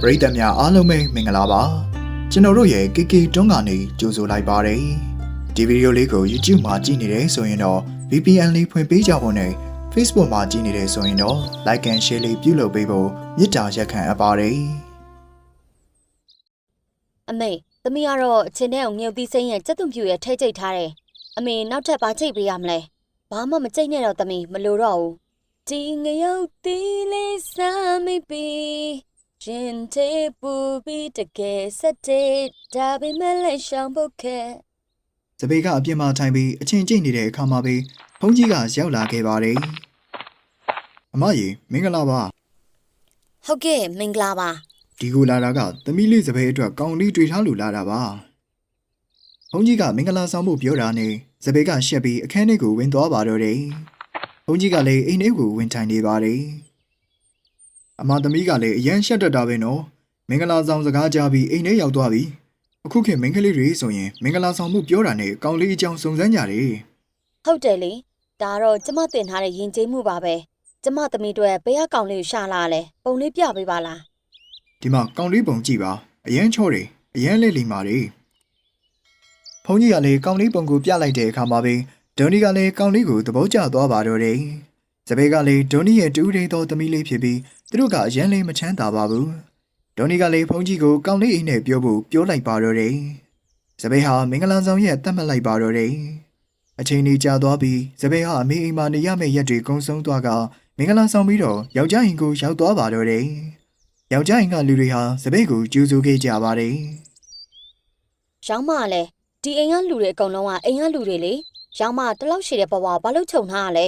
ပရိသတ်များအားလုံးပဲမင်္ဂလာပါကျွန်တော်တို့ရဲ့ KK တွန်းကနေကြိုဆိုလိုက်ပါတယ်ဒီဗီဒီယိုလေးကို YouTube မှာကြည့်နေတယ်ဆိုရင်တော့ VPN လေးဖွင့်ပေးကြဖို့နဲ့ Facebook မှာကြည့်နေတယ်ဆိုရင်တော့ Like and Share လေးပြုလုပ်ပေးဖို့မေတ္တာရက်ခံအပ်ပါတယ်အမေသမီးကတော့အချင်းတဲ့ကိုငြုပ်သီးစိမ့်ရဲ့စက်သွံပြူရဲ့ထဲကျိတ်ထားတယ်အမေနောက်ထပ်ဘာချိတ်ပေးရမလဲဘာမှမချိတ်နဲ့တော့သမီးမလိုတော့ဘူးဒီငရုတ်သီးလေးစားမိပြီ ရင်တေပူပြီးတကယ်စက်တဲ့ဒါပေမဲ့လည်းရှောင်ဖို့ခဲစပေကအပြင်မှာထိုင်ပြီးအချင်းကျိတ်နေတဲ့အခါမှာပဲဘုန်းကြီးကရောက်လာခဲ့ပါတယ်အမကြီးမင်္ဂလာပါဟုတ်ကဲ့မင်္ဂလာပါဒီကိုလာတာကသမီးလေးစပယ်အတွက်ကောင်းလေးတွေ့ထားလို့လာတာပါ။ဘုန်းကြီးကမင်္ဂလာဆောင်ဖို့ပြောတာနဲ့စပယ်ကရှက်ပြီးအခန်းထဲကိုဝင်သွားပါတော့တယ်။ဘုန်းကြီးကလည်းအိမ်ထဲကိုဝင်ထိုင်နေပါတယ်။ အမသမီးကလည်းအရန်ရှက်တတ်တာပဲနော်။မင်္ဂလာဆောင်စကားကြားပြီးအိမ်ထဲရောက်သွားပြီ။အခုခေတ်မင်္ဂလေးတွေဆိုရင်မင်္ဂလာဆောင်မှုပြောတာနဲ့ကောင်းလေးအကြောင်းစုံစမ်းကြတယ်ဟုတ်တယ်လေဒါကတော့ကျမတင်ထားတဲ့ယဉ်ကျေးမှုပါပဲကျမသမီးတို့ဘယ်အကောင်လေးကိုရှာလာလဲပုံလေးပြပေးပါလား။ဒီမှာကောင်းလေးပုံကြည့်ပါ။အရန်ချောတယ်။အရန်လေးလီမာတယ်။ဘုန်းကြီးကလည်းကောင်းလေးပုံကိုပြလိုက်တဲ့အခါမှာပဲဒိုနီကလည်းကောင်းလေးကိုသဘောကျသွားပါတော့တယ်။ စပယ်ကလည်းဒိုနီရဲ့တူးရိသောသမီးလေးဖြစ်ပြီးသူတို့ကအရန်လေးမချမ်းသာပါဘူး။ဒိုနီကလည်းဘုန်းကြီးကိုကောင်းလေးအိမ်နဲ့ပြောဖို့ပြောလိုက်ပါတော့တယ်။စပယ်ဟာမင်္ဂလာဆောင်ရဲ့တတ်မှတ်လိုက်ပါတော့တယ်။အချိန်ကြီးကြာသွားပြီးစပယ်ဟာအမေအိမ်မှာနေရမယ့်ရက်တွေကုန်ဆုံးသွားကမင်္ဂလာဆောင်ပြီးတော့ယောက်ျားအိမ်ကိုရောက်သွားပါတော့တယ်။ယောက်ျားအိမ်ကလူတွေဟာစပည့်ကိုကျူးစုခဲ့ကြပါတယ်ရောင်းမလည်းဒီအိမ်ကလူတွေအကုန်လုံးကအိမ်ကလူတွေလေရောင်းမတလောက်ရှိတဲ့ဘဝဘာလို့ခြုံထားရလဲ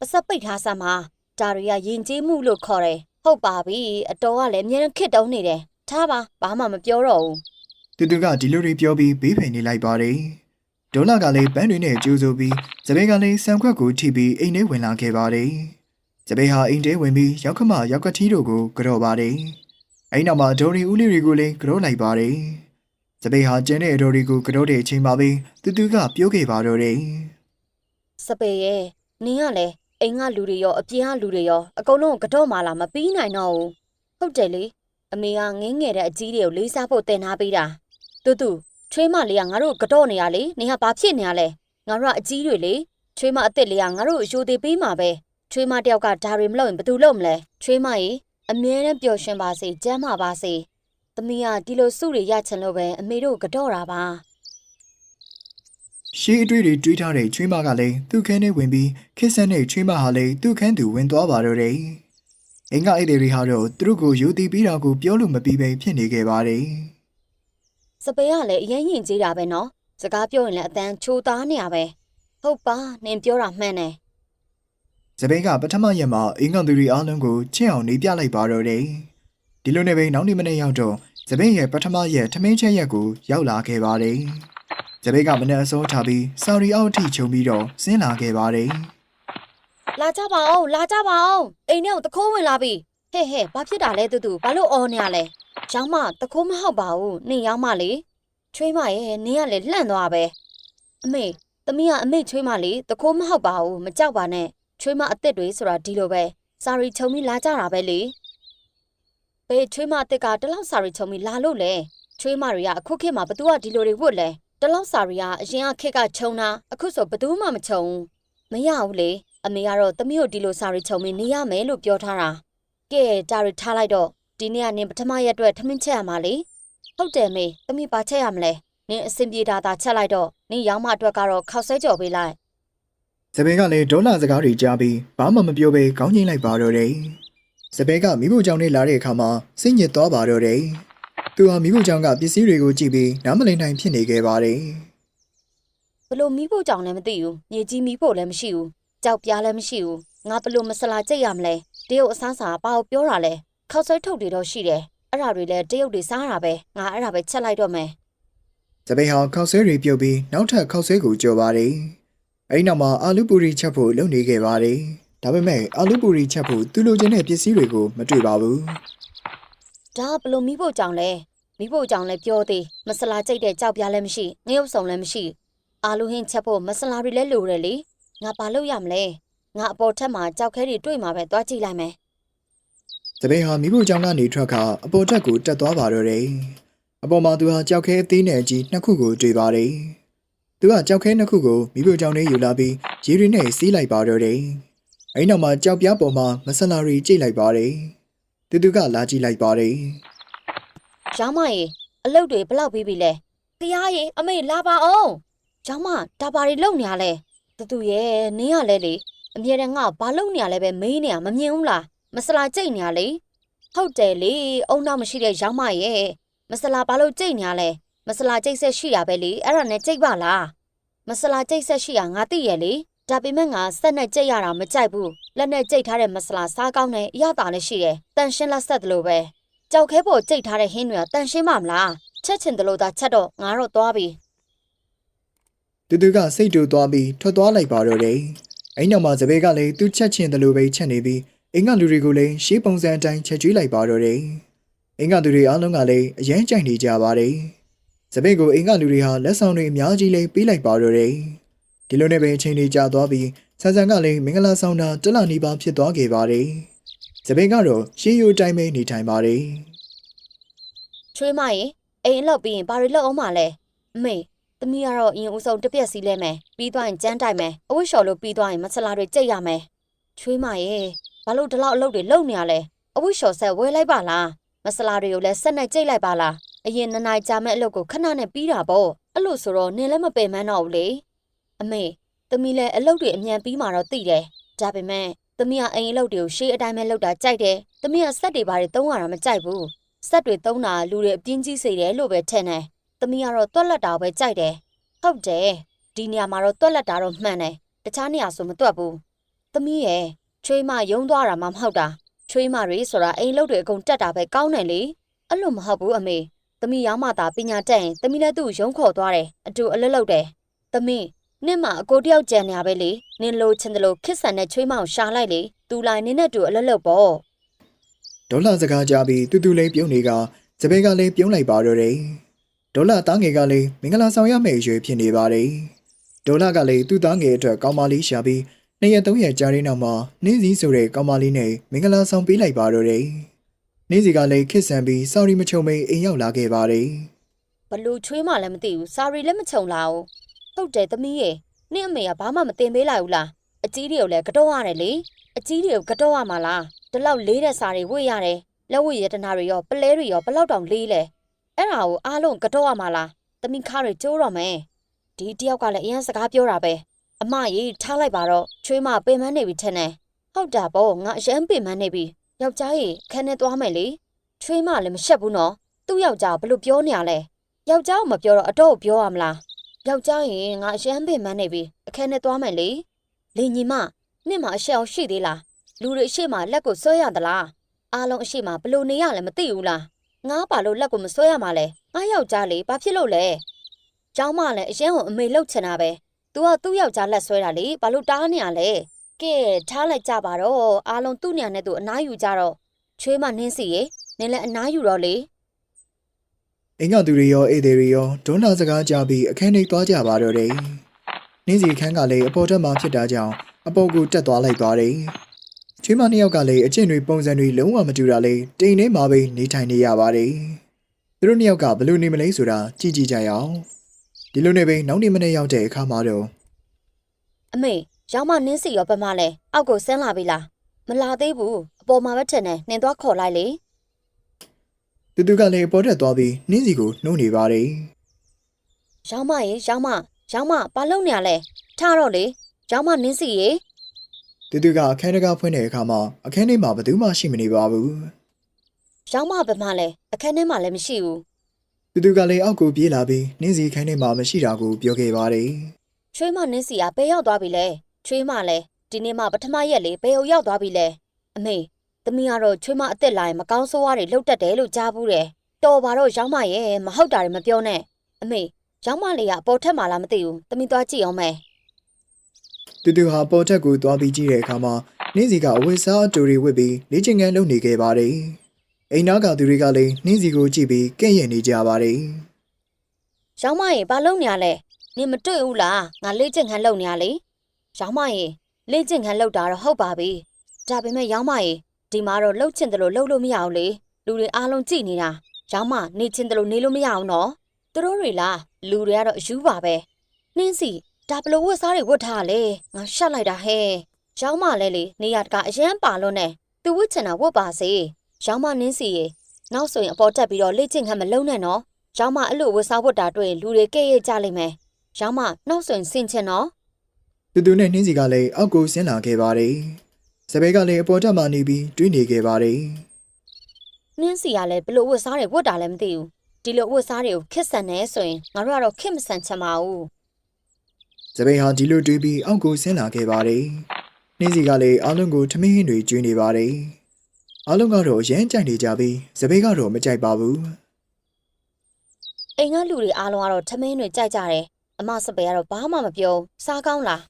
ပစက်ပိတ်ထားစမ်းပါဒါတွေကယဉ်ကျေးမှုလို့ခေါ်တယ်ဟုတ်ပါပြီအတော်ကလည်းအမြဲတမ်းခစ်တုံးနေတယ်ထားပါဘာမှမပြောတော့ဘူး။တူတူကဒီလိုတွေပြောပြီးဘေးဖယ်နေလိုက်ပါတယ်။ဒေါနာကလည်းပန်းတွေနဲ့ကျူးစုပြီးစပည့်ကလည်းဆံခွက်ကိုထိပြီးအိမ်ထဲဝင်လာခဲ့ပါတယ်။စပည့်ဟာအိမ်ထဲဝင်ပြီးရောက်ခမရောက်ကတိတို့ကိုကြော်ပါတယ်။အဲ့နောက်မှာဒေါ်ရီဦးလေးတွေကိုလည်းကြော်လိုက်ပါတယ်။စပည့်ဟာကျန်တဲ့ဒေါ်ရီကိုကြော်တဲ့အချိန်မှာပဲတူတူကပြောခဲ့ပါတော့တယ်စပယ်ရဲ့နင်းကလည်း အိမ်ကလူတွေရောအပြင်ကလူတွေရောအကုန်လုံးကတော့မှလာမပြီးနိုင်တော့ဘူးဟုတ်တယ်လေအမေကငင်းငယ်တဲ့အကြီးတွေကိုလေးစားဖို့တင်ထားပေးတာတူတူချွေးမလေးကငါတို့ကတော့နေရလေနင်ကဘာဖြစ်နေရလဲငါတို့ကအကြီးတွေလေချွေးမအစ်စ်လေးကငါတို့အယိုသေးပေးမှာပဲချွေးမတယောက်ကဒါတွေမလုပ်ရင်ဘယ်သူလုပ်မလဲချွေးမကြီးအမြဲတမ်းပျော်ရွှင်ပါစေကျမ်းမာပါစေသမီးကဒီလိုစုတွေရချင်လို့ပဲအမေတို့ကတော့တာပါ ရှေးအတွေ့တွေတွေးထားတဲ့ချွေးမကလည်းသူ့ခန်းထဲဝင်ပြီးခစ်ဆန်တဲ့ချွေးမဟာလည်းသူ့ခန်းသူဝင်သွားပါတော့တယ်။အင်္ဂအိတ်တွေဟာတော့သူတို့ကိုယူတည်ပြီးတာကိုပြောလို့မပြီးပဲဖြစ်နေခဲ့ပါတယ်စပယ်ကလည်းအရင်ရင်ကြီးတာပဲနော်စကားပြောရင်လည်းအတန်းချိုးသားနေရပဲဟုတ်ပါနင်ပြောတာမှန်တယ်။ဇပင်းကပထမရက်မှာအင်္ဂသူတွေအားလုံးကိုချစ်အောင်နေပြလိုက်ပါတော့တယ်။ဒီလိုနဲ့ပဲနောက်နေ့မနေ့ရောက်တော့ဇပင်းရဲ့ပထမရက်ထမင်းချက်ရက်ကိုရောက်လာခဲ့ပါတယ်။ ဇပင်းကမနေ့အစောထားပြီးစာရီအောက်ထိခြုံပြီးတော့ဆင်းလာခဲ့ပါတယ်လာကြပါအောင်လာကြပါအောင်အိမ်ထဲကိုတခိုးဝင်လာပြီဟဲ့ဟဲ့ဘာဖြစ်တာလဲတူတူဘာလို့အော်နေရလဲရောင်းမတခိုးမဟုတ်ပါဘူးနင်ရောင်းမလေချွေးမရဲ့နင်ကလည်းလှန့်သွားပဲအမေသမီးကအမေချွေးမလေတခိုးမဟုတ်ပါဘူးမကြောက်ပါနဲ့ချွေးမအစ်စ်တွေဆိုတာဒီလိုပဲစာရီချုံပြီးလာကြတာပဲလေဘေးချွေးမအစ်စ်ကတလောက်စာရီချုံပြီးလာလို့လေချွေးမတွေကအခုခေတ်မှာဘသူကဒီလိုတွေဝတ်လဲ တလောက်စာရီကအရင်ကခေတ်ကခြုံတာအခုဆိုဘသူမှမခြုံဘူးမရဘူးလေအမေကတော့သမီးတို့ဒီလိုစာရီချုံမင်းနေရမယ်လို့ပြောထားတာကဲဒါရီထားလိုက်တော့ဒီနေ့ကနင်ပထမရက်အတွက်ထမင်းချက်ရမှာလေဟုတ်တယ်မေသမီးပါချက်ရမလဲနင်အဆင်ပြေတာသာချက်လိုက်တော့နင်ရောင်းမအတွက်ကတော့ခောက်ဆဲကြော်ပေးလိုက်။ဇပင်းကလည်းဒေါ်လာစကားတွေကြားပြီးဘာမှမပြောဘဲခေါင်းငိမ့်လိုက်ပါတော့တယ်။ဇပင်းကမိဖို့ကြောင့်နဲ့လာတဲ့အခါမှာစိတ်ညစ်သွားပါတော့တယ်။ သူဟာမိဖို့ကြောင့်ကပစ္စည်းတွေကိုကြည့်ပြီးနားမလည်နိုင်ဖြစ်နေခဲ့ပါတယ်။ဘလို့မီးဖို့ကြောင်လည်းမသိဘူးမြေကြီးမီးဖို့လည်းမရှိဘူးကြောက်ပြားလည်းမရှိဘူးငါဘလို့မဆလာကြိတ်ရမလဲတရုတ်အဆန်းစာဘာကိုပြောတာလဲခောက်ဆဲထုတ်တွေတော့ရှိတယ်အဲ့ဒါတွေလည်းတရုတ်တွေစားတာပဲငါအဲ့ဒါပဲချက်လိုက်တော့မယ်။ဇပိန်ဟာခောက်ဆဲတွေပြုတ်ပြီးနောက်ထပ်ခောက်ဆဲကိုကြော်ပါတယ်။အဲဒီနောက်မှာအာလူပူရီချက်ဖို့လုပ်နေခဲ့ပါတယ်။ဒါပေမဲ့အာလူပူရီချက်ဖို့သူလိုချင်တဲ့ပစ္စည်းတွေကိုမတွေ့ပါဘူး ဒါကဘလို့မီးဖို့ကြောင်လဲမီးဖို့ကြောင်လဲပြောသေးမဆလာကြိတ်တဲ့ကြောက်ပြားလည်းမရှိငရုပ်ဆောင်လည်းမရှိအာလူဟင်းချက်ဖို့မဆလာတွေလည်းလိုတယ်လေငါဘာလုပ်ရမလဲငါအပေါ်ထက်မှာကြောက်ခဲတွေတွေ့မှာပဲသွားကြည့်လိုက်မယ်။သပင်ဟာမိဖို့ကြောင့်ကနေထွက်ခါအပေါ်ထက်ကိုတက်သွားပါတော့တယ်။အပေါ်မှာသူဟာကြောက်ခဲအသေးနဲ့အကြီးနှစ်ခုကိုတွေ့ပါတယ်။သူကကြောက်ခဲနှစ်ခုကိုမိဖို့ကြောင့်နဲ့ယူလာပြီးရေရီနဲ့စီးလိုက်ပါတော့တယ်။အဲဒီနောက်မှာကြောက်ပြားပေါ်မှာမဆလာရီကြိတ်လိုက်ပါတယ်။ သူသူကလာကြည့်လိုက်ပါတယ်။ရောင်းမရေအလုပ်တွေဘလောက်ပြီးပြီလဲတရားရေအမေလာပါအောင်ရောင်းမဒါပါရီလုံနေရလဲတူတူရဲ့နင်းရလဲလေအမြဲတမ်းငါ့ကိုဘာလုံနေရလဲပဲမေးနေရမမြင်ဘူးလားမဆလာကြိတ်နေရလေဟုတ်တယ်လေအုံနောက်မရှိတဲ့ရောင်းမရဲ့မဆလာဘာလို့ကြိတ်နေရလဲမဆလာကြိတ်ဆက်ရှိရပဲလေအဲ့ဒါနဲ့ကြိတ်ပါလားမဆလာကြိတ်ဆက်ရှိရငါသိရဲ့လေ ဒါပေမဲ့ငါစက်နဲ့ကြိတ်ရတာမကြိုက်ဘူးလက်နဲ့ကြိတ်ထားတဲ့မဆလာစားကောင်းတယ်အရသာလည်းရှိတယ်တန်ရှင်းလက်ဆက်တယ်လို့ပဲကြောက်ခဲပေါ်ကြိတ်ထားတဲ့ဟင်းတွေကတန်ရှင်းပါမလားချက်ချင်တယ်လို့သာချက်တော့ငါတော့သွားပြီတူတူကစိတ်တူသွားပြီးထွက်သွားလိုက်ပါတော့တယ်။အဲ့နောက်မှာစပယ်ကလည်းသူ့ချက်ချင်းတယ်လို့ပဲချက်နေပြီးအင်္ဂါလူတွေကိုလည်းရှေးပုံစံအတိုင်းချက်ကျွေးလိုက်ပါတော့တယ်။အင်္ဂါလူတွေအားလုံးကလည်းအရန်ကြိုက်နေကြပါတယ်။စပယ်ကိုအင်္ဂါလူတွေဟာလက်ဆောင်တွေအများကြီးလေးပေးလိုက်ပါတော့တယ်။ ဒီလိုနဲ့ပဲအချိန်လေးကြာသွားပြီးဆန်ဆန်ကလည်းမင်္ဂလာဆောင်တာတလနီပါဖြစ်သွားခဲ့ပါတယ်။စပယ်ကတော့ရှေးရိုးအတိုင်းပဲနေထိုင်ပါတယ်။ချွေးမရင်အိမ်အလောက်ပြီးရင်ဘာတွေလောက်အောင်မလဲအမေသမီးကတော့အရင်ဦးဆုံးတစ်ပြက်စီးလဲမယ်ပြီးသွားရင်ကြမ်းတိုက်မယ်အဝတ်လျှော်လို့ပြီးသွားရင်မဆလာတွေကြိတ်ရမယ်ချွေးမရင်ဘာလို့ဒီလောက်အလုပ်တွေလုပ်နေရလဲအဝတ်လျှော်ဆက်ဝဲလိုက်ပါလားမဆလာတွေကိုလည်းဆက်နဲ့ကြိတ်လိုက်ပါလားအရင်နှစ်နိုင်ကြာမဲ့အလုပ်ကိုခဏနဲ့ပြီးတာပေါ့အဲ့လို့ဆိုတော့နင်လည်းမပင်မန်းတော့ဘူးလေ အမေသမီးလည်းအလုပ်တွေအမြန်ပြီးမှတော့သိတယ်ဒါပေမဲ့သမီးကအိမ်အလုပ်တွေကိုရှေးအတိုင်းပဲလုပ်တာကြိုက်တယ်သမီးကစက်တွေဘာတွေသုံးရတာမကြိုက်ဘူးဆက်တွေသုံးတာလူတွေအပြင်းကြီးစေတယ်လို့ပဲထင်တယ်။သမီးကတော့တွက်လက်တာပဲကြိုက်တယ်။ဟုတ်တယ်။ဒီနေရာမှာတော့တွက်လက်တာတော့မှန်တယ်။တခြားနေရာဆိုမတွက်ဘူး။သမီးရဲ့ချွေးမယုံသွားတာမှမဟုတ်တာ။ချွေးမတွေဆိုတာအိမ်လုပ်တွေအကုန်တက်တာပဲကောင်းတယ်လေ။အဲ့လိုမဟုတ်ဘူးအမေ။သမီးရောင်းမှသာပညာတက်ရင်သမီးလည်းသူ့ကိုယုံခေါ်သွားတယ်။အတူအလွတ်လုပ်တယ်။သမီး နင့်မအကိုတယောက်ကြံနေရပဲလေ။နင်လိုချင်တယ်လို့ခစ်ဆန်တဲ့ချွေးမကိုရှာလိုက်လေ။သူလိုက်နင်းနဲ့တူအလွတ်လုပ်ပေါ့။ဒေါ်လာစကားကြပြီးတူတူလေးပြုံးနေကစပယ်ကလည်းပြုံးလိုက်ပါတော့တယ်ဒေါ်လာသားငယ်ကလည်းမင်္ဂလာဆောင်ရမယ့်အရွယ်ဖြစ်နေပါတယ်ဒေါ်လာကလည်းသူ့သားငယ်အတွက်ကောင်းမလေးရှာပြီးနှစ်ရက်သုံးရက်ကြာတဲ့နောက်မှာနင်းစည်းဆိုတဲ့ကောင်းမလေးနဲ့မင်္ဂလာဆောင်ပေးလိုက်ပါတော့တယ်နင်းစီကလည်းခစ်ဆန်ပြီးစော်ရီမချုံမိန်အိမ်ရောက်လာခဲ့ပါတယ်ဘလို့ချွေးမှလည်းမသိဘူးစာရီလည်းမခြုံလာဘူး ဟုတ်တယ်သမီးရေနင့်အမေကဘာမှမတင်ပေးလိုက်ဘူးလားအကြီးတွေကိုလည်းကတော့ရတယ်လေအကြီးတွေကိုကတော့ရမှာလားဒီလောက်လေးတဲ့စာတွေဝေ့ရတယ်လက်ဝတ်ရတနာတွေရောပလဲတွေရောဘလောက်တောင်လေးလဲအဲ့ဒါကိုအားလုံးကတော့ရမှာလားသမီးခါတွေကျိုးတော့မယ်ဒီတယောက်ကလည်းအရင်စကားပြောတာပဲအမကြီးထားလိုက်ပါတော့ချွေးမပင်မနေပြီထင်တယ်ဟုတ်တာပေါ့ငါအရင်ပင်မနေပြီယောက်ျားကြီးခန်းထဲသွားမယ်လေချွေးမလည်းမရှက်ဘူးနော်သူ့ယောက်ျားကဘလို့ပြောနေရလဲယောက်ျားကိုမပြောတော့အတော့ကိုပြောရမလား ယောက်ျားရင်ငါအရှမ်းပင်မန်းနေပြီအခန်းထဲသွားမယ်လေလေညီမနှစ်မှာအရှက်အောင်ရှိသေးလားလူတွေအရှိမလက်ကိုဆွဲရသလားအားလုံးအရှိမဘလို့နေရလဲမသိဘူးလားငါဘာလို့လက်ကိုမဆွဲရမှာလဲငါယောက်ျားလေဘာဖြစ်လို့လဲကျောင်းမလည်းအရင်ကအမေလှုပ်ချင်တာပဲ तू ကသူ့ယောက်ျားလက်ဆွဲတာလေဘာလို့တားနေရလဲကဲထားလိုက်ကြပါတော့အားလုံးသူ့ညံနဲ့သူအနားယူကြတော့ချွေးမနှင်းစီရေနင်းလည်းအနားယူတော့လေ အင်္ဂါသူတွေရောအေတွေတွေရောဒေါ်လာစကားကြပြီးအခန်းထဲသွားကြပါတော့တယ်နင်းစီခန်းကလည်းအပေါ်ထက်မှဖြစ်တာကြောင့်အပေါ်ကိုတက်သွားလိုက်ပါတယ်ချွေးမနှစ်ယောက်ကလည်းအကျင့်တွေပုံစံတွေလုံးဝမတူတာလေတိမ်ထဲမှာပဲနေထိုင်နေရပါတယ်သူတို့နှစ်ယောက်ကဘယ်လိုနေမလဲဆိုတာကြည့်ကြည့်ကြရအောင်ဒီလိုနဲ့ပဲနောက်နေ့မနေ့ရောက်တဲ့အခါမှာတော့အမေရောင်းမနင်းစီရောဘက်မလဲအောက်ကိုဆင်းလာပြီလားမလာသေးဘူးအပေါ်မှာပဲထင်တယ်နှင်သွားခေါ်လိုက်လေ သူသူကလည်းအပေါ်တက်သွားပြီးနင်းစီကိုနှိုးနေပါတယ်ရောင်းမရေရောင်းမရောင်းမဘာလုပ်နေရလဲထားတော့လေရောင်းမနင်းစီရေသူသူကအခန်းတကားဖွင့်တဲ့အခါမှာအခန်းထဲမှာဘယ်သူမှရှိမနေပါဘူးရောင်းမဘက်မလဲအခန်းထဲမှာလည်းမရှိဘူးသူသူကလည်းအောက်ကိုပြေးလာပြီးနင်းစီခန်းထဲမှာမရှိတာကိုပြောခဲ့ပါတယ်ချွေးမနင်းစီကဘယ်ရောက်သွားပြီလဲချွေးမလဲဒီနေ့မှပထမရက်လေဘယ်ရောက်သွားပြီလဲအမေ သမီးကတော့ချွေးမအစ်စ်လာရင်မကောင်းဆိုးဝါးတွေလှုပ်တတ်တယ်လို့ကြားဘူးတယ်တော်ပါတော့ရောင်းမရဲ့မဟုတ်တာတွေမပြောနဲ့အမေရောင်းမလေးကအပေါ်ထက်မှလားမသိဘူးသမီးသွားကြည့်အောင်မယ်တူတူဟာပေါ်ထက်ကိုသွားပြီးကြည့်တဲ့အခါမှာနင်းစီကအဝတ်စားအတူတွေဝတ်ပြီးလေ့ကျင့်ခန်းလုပ်နေခဲ့ပါတယ်အိမ်နာကသူတွေကလည်းနင်းစီကိုကြည့်ပြီးကဲ့ရဲ့နေကြပါတယ်။ရောင်းမရေဘာလုပ်နေရလဲ။နင်မတွေ့ဘူးလား။ငါလေ့ကျင့်ခန်းလုပ်နေရလေ။ရောင်းမရေလေ့ကျင့်ခန်းလုပ်တာတော့ဟုတ်ပါပြီ။ဒါပေမဲ့ရောင်းမရေ ဒီမှာတော့လှုပ်ချင်တယ်လို့လှုပ်လို့မရအောင်လေလူတွေအားလုံးကြည့်နေတာရောင်းမနေချင်တယ်လို့နေလို့မရအောင်နော်သူတို့တွေလားလူတွေကတော့အယူပါပဲနှင်းစီဒါဘလို့ဝတ်စားတွေဝတ်ထားလေငါရှက်လိုက်တာဟဲ့ရောင်းမလဲလေနေရတကအရန်ပါလို့နဲ့သူဝတ်ချင်တာဝတ်ပါစေရောင်းမနှင်းစီရေနောက်ဆိုရင်အပေါ်တက်ပြီးတော့လေ့ကျင့်ခန်းမလုံးနဲ့နော်ရောင်းမအဲ့လိုဝတ်စားဝတ်တာတွေ့ရင်လူတွေကဲ့ရဲ့ကြလိမ့်မယ်ရောင်းမနောက်ဆိုရင်ဆင်ချင်နော်တူတူနဲ့နှင်းစီကလည်းအောက်ကိုဆင်းလာခဲ့ပါတယ်။ စပယ်ကလည်းအပေါ်တက်မှနေပြီးတွေးနေခဲ့ပါတယ်နှင်းစီကလည်းဘလို့ဝတ်စားတွေဝတ်တာလည်းမသိဘူးဒီလိုဝတ်စားတွေကိုခစ်ဆန်နေဆိုရင်ငါတို့ကတော့ခစ်မဆန်ချင်ပါဘူး။စပယ်ဟာဒီလိုတွေးပြီးအောက်ကိုဆင်းလာခဲ့ပါတယ်။နှင်းစီကလည်းအားလုံးကိုထမင်းဟင်းတွေကျွေးနေပါတယ်။အားလုံးကတော့ရမ်းကြိုက်နေကြပြီးစပယ်ကတော့မကြိုက်ပါဘူးအိမ်ကလူတွေအားလုံးကတော့ထမင်းတွေကြိုက်ကြတယ်အမစပယ်ကတော့ဘာမှမပြောစားကောင်းလား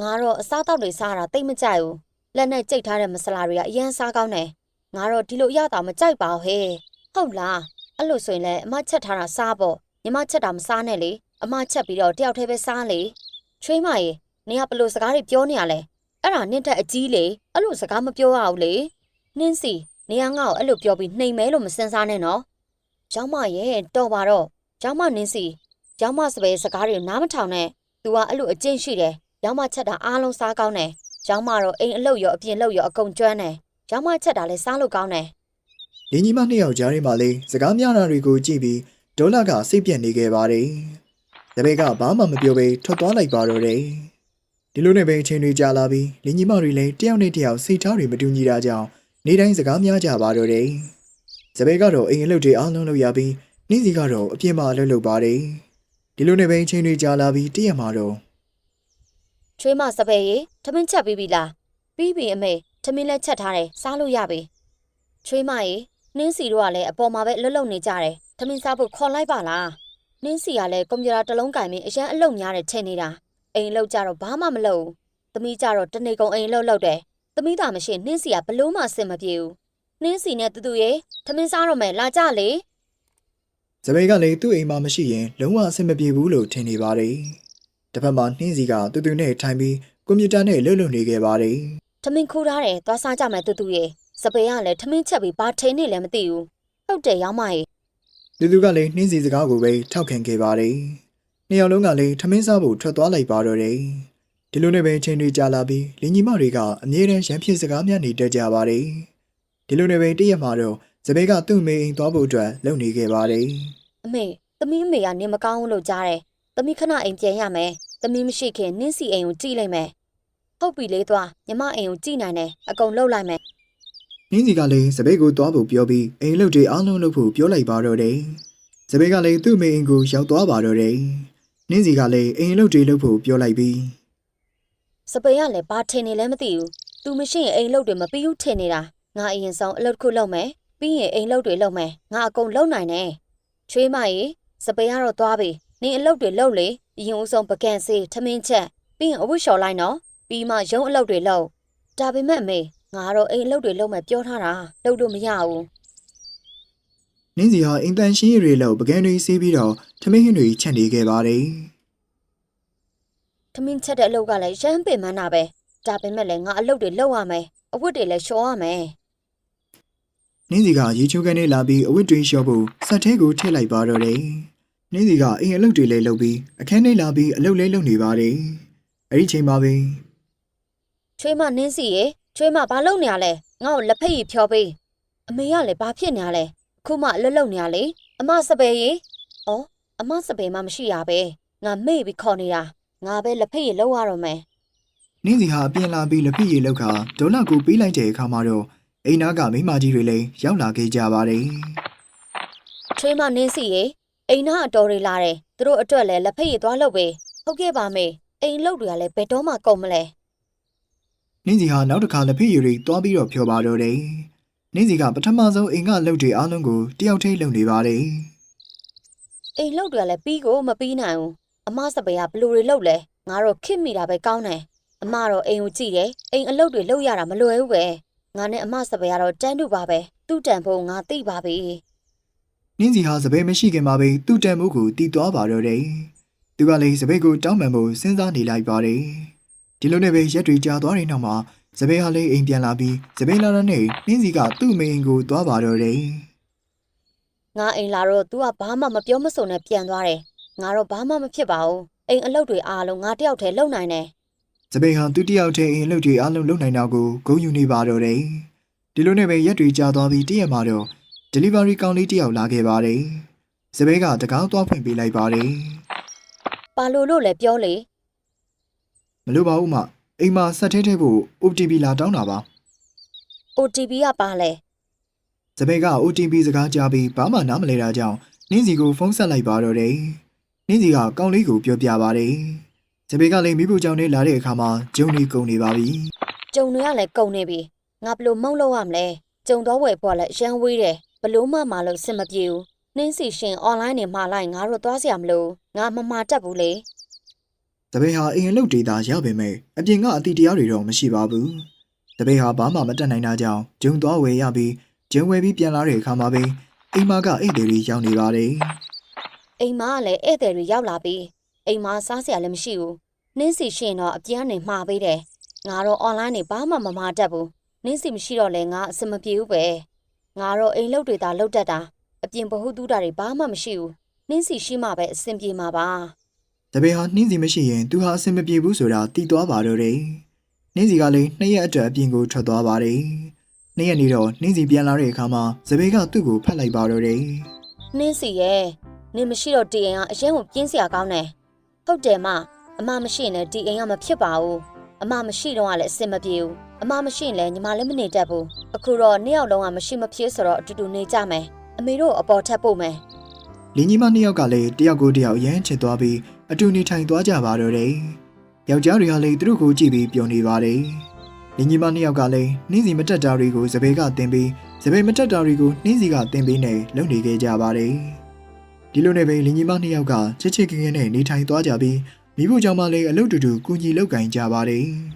ငါတော့အစားတောက်တွေစားတာတိတ်မကြိုက်ဘူး လက်နဲ့ကြိတ်ထားတဲ့မဆလာတွေကအရင်စားကောင်းတယ်ငါတော့ဒီလိုအရတာမကြိုက်ပါဘူးဟဲ့ဟုတ်လားအဲ့လိုဆိုရင်လည်းအမချက်ထားတာစားပေါ့ညီမချက်တာမစားနဲ့လေအမချက်ပြီးတော့တယောက်တည်းပဲစားလေချွေးမရေနင်ကဘလို့စကားတွေပြောနေရလဲအဲ့ဒါနင့်တက်အကြီးလေအဲ့လိုစကားမပြောရဘူးလေနင်းစီနေကငါ့ကိုအဲ့လိုပြောပြီးနှိမ်မဲလို့မစင်စားနဲ့နော်ကျောင်းမရဲ့တော်ပါတော့ကျောင်းမနင်းစီကျောင်းမစပယ်စကားတွေကိုနားမထောင်နဲ့ तू ကအဲ့လိုအကျင့်ရှိတယ်ကျောင်းမချက်တာအားလုံးစားကောင်းတယ် ကျောင်းမတော့အိမ်အလုပ်ရောအပြင်လုပ်ရောအကုန်ကျွမ်းတယ်ကျောင်းမချက်တာလည်းစားလို့ကောင်းတယ်။လင်းကြီးမနှစ်ယောက်ကြားထဲမှာလည်းစကားများတာတွေကိုကြည့်ပြီးဒေါ်လာကစိတ်ပြက်နေခဲ့ပါတယ်။စပယ်ကဘာမှမပြောဘဲထွက်သွားလိုက်ပါတော့တယ်။ဒီလိုနဲ့ပဲအချိန်တွေကြာလာပြီးလင်းကြီးမတွေလည်းတယောက်နဲ့တယောက်စိတ်ထားတွေမတူညီတာကြောင့်နေတိုင်းစကားများကြပါတော့တယ်။စပယ်ကတော့အိမ်အလုပ်တွေအားလုံးလုပ်ရပြီးနှင်းစီကတော့အပြင်မှာအလုပ်လုပ်ပါတယ်။ဒီလိုနဲ့ပဲအချိန်တွေကြာလာပြီးတရက်မှာတော့ ချွေးမစပယ်ရေထမင်းချက်ပြီးပြီလားပြီးပြီအမေထမင်းလည်းချက်ထားတယ်စားလို့ရပြီချွေးမရေနင်းစီတို့ကလည်းအပေါ်မှာပဲအလုပ်လုပ်နေကြတယ်ထမင်းစားဖို့ခေါ်လိုက်ပါလားနင်းစီကလည်းကွန်ပျူတာတစ်လုံးကင်ပြီးအရန်အလုပ်များတယ်ထင်နေတာအိမ်အလုပ်ကြတော့ဘာမှမလုပ်ဘူးသမီးကြတော့တနေကုန်အိမ်အလုပ်လုပ်တယ်သမီးသာမရှိရင်နင်းစီကဘလို့မှအဆင်မပြေဘူးနင်းစီနဲ့တူတူရေထမင်းစားတော့မယ်လာကြလေစပယ်ကလည်းသူ့အိမ်မှာမရှိရင်လုံးဝအဆင်မပြေဘူးလို့ထင်နေပါတယ်။ တစ်ဖက်မှာနှင်းစီကတူတူနဲ့ထိုင်ပြီးကွန်ပျူတာနဲ့လှုပ်လှုပ်နေခဲ့ပါတယ်ထမင်းခူးထားတယ်သွားစားကြမယ်တူတူရေစပယ်ကလည်းထမင်းချက်ပြီးဘာထိန်နေလဲမသိဘူးဟုတ်တယ်ရောင်းမရေ။တူတူကလည်းနှင်းစီစကားကိုပဲထောက်ခံခဲ့ပါတယ်။နှစ်ယောက်လုံးကလည်းထမင်းစားဖို့ထွက်သွားလိုက်ပါတော့တယ်။ဒီလိုနဲ့ပဲအချိန်တွေကြာလာပြီးလင်ညီမတွေကအမြဲတမ်းရန်ဖြစ်စကားများနေတတ်ကြပါတယ်။ဒီလိုနဲ့ပဲတရက်မှာတော့စပယ်ကသူ့မေအိမ်သွားဖို့အတွက်လုပ်နေခဲ့ပါတယ်အမေသမီးအမေကနေမကောင်းဘူးလို့ကြားတယ်သမီးခဏအိမ်ပြန်ရမယ် သမီးမရှိခင်နင်းစီအိမ်ကိုကြည့်လိုက်မယ်ဟုတ်ပြီလေသွားညီမအိမ်ကိုကြည့်နိုင်တယ်အကုန်လှုပ်လိုက်မယ်။နှင်းစီကလည်းစပယ်ကိုသွားဖို့ပြောပြီးအိမ်လုပ်တွေအားလုံးလုပ်ဖို့ပြောလိုက်ပါတော့တယ်။စပယ်ကလည်းသူ့မေအိမ်ကိုရောက်သွားပါတော့တယ်။နှင်းစီကလည်းအိမ်လုပ်တွေလုပ်ဖို့ပြောလိုက်ပြီးစပယ်ကလည်းဘာထင်နေလဲမသိဘူးသူမရှိရင်အိမ်လှုပ်တွေမပြီးဘူးထင်နေတာငါအရင်ဆုံးအလုပ်တစ်ခုလုပ်မယ်ပြီးရင်အိမ်လှုပ်တွေလုပ်မယ်ငါအကုန်လုပ်နိုင်တယ်ချွေးမရေစပယ်ကတော့သွားပြီ နင်အလုပ်တွေလုပ်လေအရင်ဦးဆုံးပကံစေးထမင်းချက်ပြီးရင်အဝတ်လျှော်လိုက်နော်ပြီးမှရုံးအလုပ်တွေလုပ်ဒါပေမဲ့အမေငါတော့အိမ်အလုပ်တွေလုပ်မယ်ပြောထားတာလုပ်လို့မရဘူးနင်းစီဟာအင်တန်ရှင်းရည်တွေလောက်ပကံတွေစီးပြီးတော့ထမင်းဟင်းတွေချက်နေခဲ့ပါတယ်ထမင်းချက်တဲ့အလုပ်ကလည်းရမ်းပင်မန်းတာပဲဒါပေမဲ့လည်းငါအလုပ်တွေလုပ်ရမယ်အဝတ်တွေလည်းလျှော်ရမယ်။နင်းစီကရေချိုးကနေလာပြီးအဝတ်တွေလျှော့ဖို့စက်ထဲကိုထည့်လိုက်ပါတော့တယ်။ နင်းစီကအိမ်အလုပ်တွေလည်းလုပ်ပြီးအခန်းထဲလာပြီးအလုပ်လည်းလုပ်နေပါတယ်။အဲဒီချိန်မှာပဲချွေးမနင်းစီရေချွေးမဘာလုပ်နေရလဲငါ့ကိုလက်ဖက်ရည်ဖြောပေးအမေကလည်းဘာဖြစ်နေရလဲအခုမှအလွတ်လုပ်နေရလေအမစပယ်ရေဩအမစပယ်မှမရှိရပဲငါမေ့ပြီးခေါ်နေတာငါပဲလက်ဖက်ရည်လုပ်ရတော့မယ်နင်းစီဟာအပြင်လာပြီးလက်ဖက်ရည်လောက်ခါဒေါ်လာကိုပေးလိုက်တဲ့အခါမှာတော့အိမ်နာကမိန်းမကြီးတွေလည်းရောက်လာခဲ့ကြပါတယ်ချွေးမနင်းစီရေ အိမ်နာအတော်တွေလာတယ်သူတို့အတွက်လည်းလက်ဖက်ရည်သွားလုပ်ပေးဟုတ်ကဲ့ပါမေအိမ်လုပ်တွေကလည်းဘယ်တော့မှကုန်မလဲ။နင်းစီဟာနောက်တစ်ခါလက်ဖက်ရည်တွေတွားပြီးတော့ဖြောပါတော့တယ်။နင်းစီကပထမဆုံးအိမ်ကလုပ်တွေအားလုံးကိုတယောက်တည်းလုပ်နေပါတယ်။အိမ်လုပ်တွေကလည်းပြီးကိုမပြီးနိုင်ဘူးအမစပယ်ကဘလူတွေလုပ်လဲငါတော့ခစ်မိတာပဲကောင်းတယ်အမတော့အိမ်ကိုကြည့်တယ်အိမ်အလုပ်တွေလုပ်ရတာမလွယ်ဘူးပဲငါနဲ့အမစပယ်ကတော့တန်းတူပါပဲသူ့တန်ဖို့ငါသိပါပြီ နင်းစီဟာစပယ်မရှိခင်မှာပဲသူ့တန်မိုးကိုတီးသွားပါတော့တယ်။သူကလည်းစပယ်ကိုတောင်းပန်ဖို့စဉ်းစားနေလိုက်ပါတယ်။ဒီလိုနဲ့ပဲရက်တွေကြာသွားတဲ့နောက်မှာစပယ်ဟာလည်းအိမ်ပြန်လာပြီးစပယ်လာတဲ့နေ့နှင်းစီကသူ့မိန်ကိုသွားပါတော့တယ်ငါအိမ်လာတော့ तू ကဘာမှမပြောမစုံနဲ့ပြန်သွားတယ်ငါတော့ဘာမှမဖြစ်ပါဘူးအိမ်အလုပ်တွေအားလုံးငါတယောက်တည်းလုပ်နိုင်တယ်စပယ်ဟာသူ့တယောက်တည်းအိမ်အလုပ်တွေအလုံးလုပ်နိုင်တာကိုဂုဏ်ယူနေပါတော့တယ်ဒီလိုနဲ့ပဲရက်တွေကြာသွားပြီးတည့်ရက်မှာတော့ delivery ကောင်လေးတယောက်လာခဲ့ပါတယ်စပယ်ကတကားသွားဖွင့်ပေးလိုက်ပါတယ်ပါလို့လို့လည်းပြောလေမလို့ပါဘူးမအိမ်မှာဆက်ထဲထဲဖို့ OTP လာတောင်းတာပါ OTP ကပါလဲစပယ်က OTP စကားကြားပြီးဘာမှနားမလဲတာကြောင့်နင်းစီကိုဖုန်းဆက်လိုက်ပါတော့တယ်နင်းစီကကောင်လေးကိုပြောပြပါတယ်စပယ်ကလည်းမိဖို့ကြောင့်နဲ့လာတဲ့အခါမှာဂျုံနေကုန်နေပါပြီကြုံတွေကလည်းကုန်နေပြီငါဘလို့မုံလို့ရမလဲကြုံတော့ဝယ်ဖို့ကလည်းအရန်ဝေးတယ် ဘလို့မှမလို့စင်မပြေဘူးနှင်းစီရှင် online နေမှာလိုက်ငါတို့သွားစရာမလိုငါမမှာတက်ဘူးလေ။တပည့်ဟာအိမ်အလုပ်ဒေတာရပါမယ်။အပြင်ကအတီတရားတွေတော့မရှိပါဘူး။တပည့်ဟာဘာမှမတတ်နိုင်တာကြောင့်ဂျုံသွားဝယ်ရပြီးဂျုံဝယ်ပြီးပြန်လာတဲ့အခါမှာပဲအိမ်မကအိတ်တွေရောက်နေပါတယ်အိမ်မကလည်းဧည့်သည်တွေရောက်လာပြီအိမ်မစားစရာလည်းမရှိဘူးနှင်းစီရှင်တော့အပြန်နေမှာပေးတယ်ငါတော့ online နေဘာမှမမှာတက်ဘူးနှင်းစီမရှိတော့လဲငါအစမပြေဘူးပဲ ငါတော့အိမ်လုတ်တွေသာလုတ်တတ်တာအပြင်ဘဟုတူးတာတွေဘာမှမရှိဘူးနှင်းစီရှိမှပဲအဆင်ပြေမှာပါ။တပည့်ဟာနှင်းစီမရှိရင်သူဟာအဆင်မပြေဘူးဆိုတာသိသွားပါတော့တယ်။နှင်းစီကလည်းနှစ်ရက်အတွက်အပြင်ကိုထွက်သွားပါတယ်။နှစ်ရက်နေတော့နှင်းစီပြန်လာတဲ့အခါမှာစပယ်ကသူ့ကိုဖတ်လိုက်ပါတော့တယ်နှင်းစီရဲ့နင်မရှိတော့ဒီအိမ်ကအရင်ကပြင်းစရာကောင်းတယ်ဟုတ်တယ်မအမမရှိရင်လည်းဒီအိမ်ကမဖြစ်ပါဘူးအမမရှိတော့ကလည်းအဆင်မပြေဘူး အမမရှိရင်လည်းညီမလည်းမနေတတ်ဘူးအခုတော့နှစ်ယောက်လုံးကမရှိမဖြစ်ဆိုတော့အတူတူနေကြမယ်အမေတို့အပေါ်ထပ်ပို့မယ်။လင်းကြီးမနှစ်ယောက်ကလည်းတယောက်ကိုတယောက်ရမ်းချစ်သွားပြီးအတူနေထိုင်သွားကြပါတော့တယ်။ယောက်ျားတွေကလည်းသူတို့ကိုကြည့်ပြီးပျော်နေပါတယ်။လင်းကြီးမနှစ်ယောက်ကလည်းနှင်းစီမတက်တာတွေကိုစပယ်ကတင်ပြီးစပယ်မတက်တာတွေကိုနှင်းစီကတင်ပြီးနဲ့လုပ်နေခဲ့ကြပါတယ်။ဒီလိုနဲ့ပဲလင်းကြီးမနှစ်ယောက်ကချစ်ချစ်ခင်ခင်နဲ့နေထိုင်သွားကြပြီးမိဖို့ကြောင့်မလည်းအလုပ်တူတူကူညီလုပ်ကင်ကြပါတယ်။